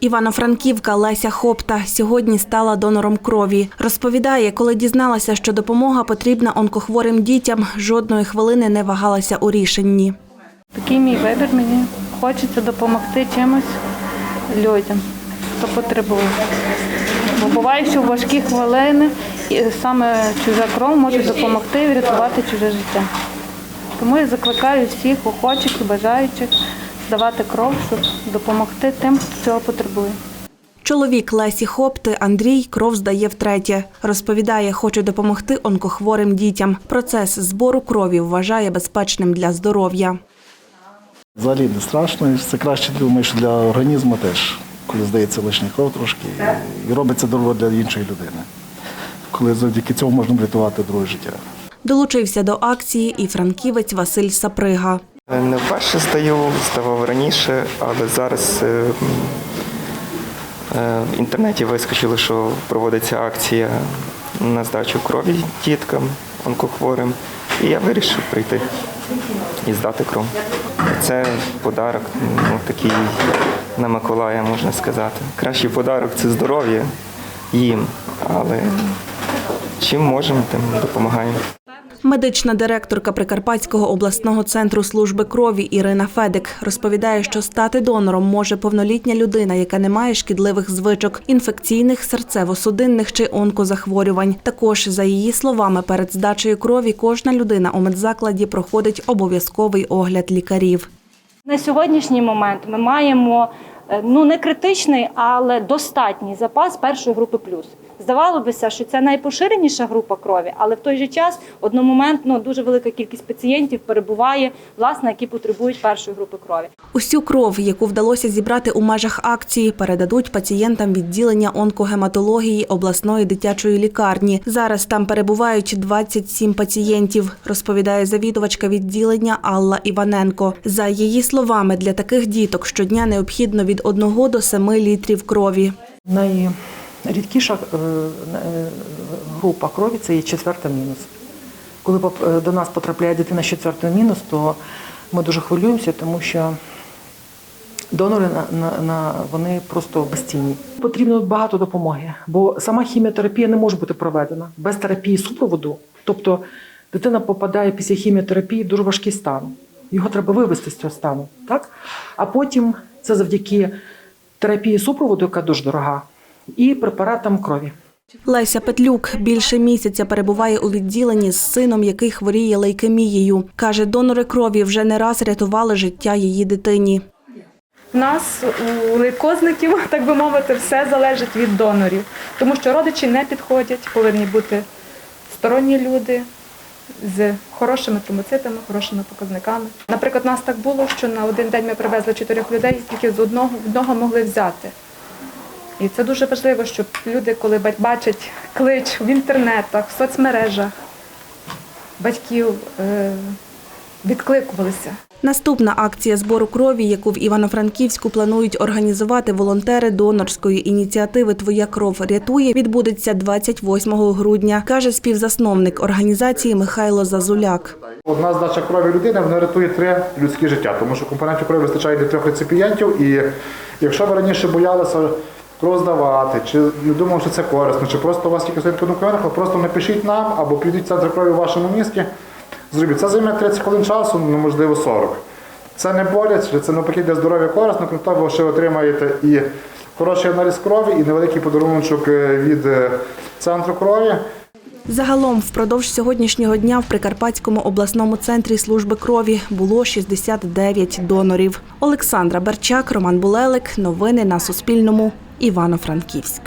Івано-Франківка Леся Хопта сьогодні стала донором крові. Розповідає, коли дізналася, що допомога потрібна онкохворим дітям, жодної хвилини не вагалася у рішенні. Такий мій вибір мені хочеться допомогти чимось людям, хто потребує. Бо буває, що в важкі хвилини і саме чужа кров може допомогти врятувати чуже життя. Тому я закликаю всіх охочих і бажаючих здавати кров, щоб допомогти тим, хто цього потребує. Чоловік Лесі Хопти Андрій кров здає втретє. Розповідає, хоче допомогти онкохворим дітям. Процес збору крові вважає безпечним для здоров'я. Взагалі не страшно, це краще думаю, що для організму теж, коли здається лишня кров трошки, і робиться добро для іншої людини. Коли завдяки цьому можна врятувати друге життя. Долучився до акції і франківець Василь Саприга. Не вперше здаю, здавав раніше, але зараз е, е, в інтернеті вискочило, що проводиться акція на здачу крові діткам, онкохворим. І я вирішив прийти і здати кров. Це подарок, ну, такий на Миколая, можна сказати. Кращий подарок це здоров'я їм, але чим можемо, тим допомагаємо. Медична директорка Прикарпатського обласного центру служби крові Ірина Федик розповідає, що стати донором може повнолітня людина, яка не має шкідливих звичок, інфекційних, серцево-судинних чи онкозахворювань. Також, за її словами, перед здачею крові кожна людина у медзакладі проходить обов'язковий огляд лікарів. На сьогоднішній момент ми маємо е, ну не критичний, але достатній запас першої групи плюс. Здавало бися, що це найпоширеніша група крові, але в той же час одномоментно дуже велика кількість пацієнтів перебуває, власне, які потребують першої групи крові. Усю кров, яку вдалося зібрати у межах акції, передадуть пацієнтам відділення онкогематології обласної дитячої лікарні. Зараз там перебувають 27 пацієнтів, розповідає завідувачка відділення Алла Іваненко. За її словами, для таких діток щодня необхідно від 1 до 7 літрів крові. Найрідкіша е, е, група крові це є четверта мінус. Коли е, до нас потрапляє дитина з четвертою мінус, то ми дуже хвилюємося, тому що донори на, на вони просто безцінні. Потрібно багато допомоги, бо сама хіміотерапія не може бути проведена без терапії супроводу. Тобто дитина попадає після хіміотерапії в дуже важкий стан. Його треба вивести з цього стану. Так? А потім це завдяки терапії супроводу, яка дуже дорога, і препаратам крові. Леся Петлюк більше місяця перебуває у відділенні з сином, який хворіє лейкемією. Каже, донори крові вже не раз рятували життя її дитині. У нас у лейкозників, так би мовити, все залежить від донорів, тому що родичі не підходять, повинні бути сторонні люди з хорошими тромоцитами, хорошими показниками. Наприклад, у нас так було, що на один день ми привезли чотирьох людей, тільки з одного, одного могли взяти. І це дуже важливо, щоб люди, коли бачать клич в інтернетах, в соцмережах, батьків е, відкликувалися. Наступна акція збору крові, яку в Івано-Франківську планують організувати волонтери донорської ініціативи Твоя кров рятує, відбудеться 28 грудня, каже співзасновник організації Михайло Зазуляк. Одна здача крові людини вона рятує три людські життя, тому що компонентів крові вистачає для трьох реципієнтів. І якщо ви раніше боялися кров здавати, чи не думали, що це корисно, чи просто у вас тільки стоїть ви просто напишіть нам або підіть в центр крові в вашому місті. Зробіть. Це займе 30 хвилин часу, ну можливо 40. Це не боляче, це навпаки для здоров'я корисно, крім того, ви ще отримаєте і хороший аналіз крові, і невеликий подарунок від е, центру крові. Загалом впродовж сьогоднішнього дня в Прикарпатському обласному центрі служби крові було 69 донорів. Олександра Берчак, Роман Булелик. Новини на Суспільному. Івано-Франківськ.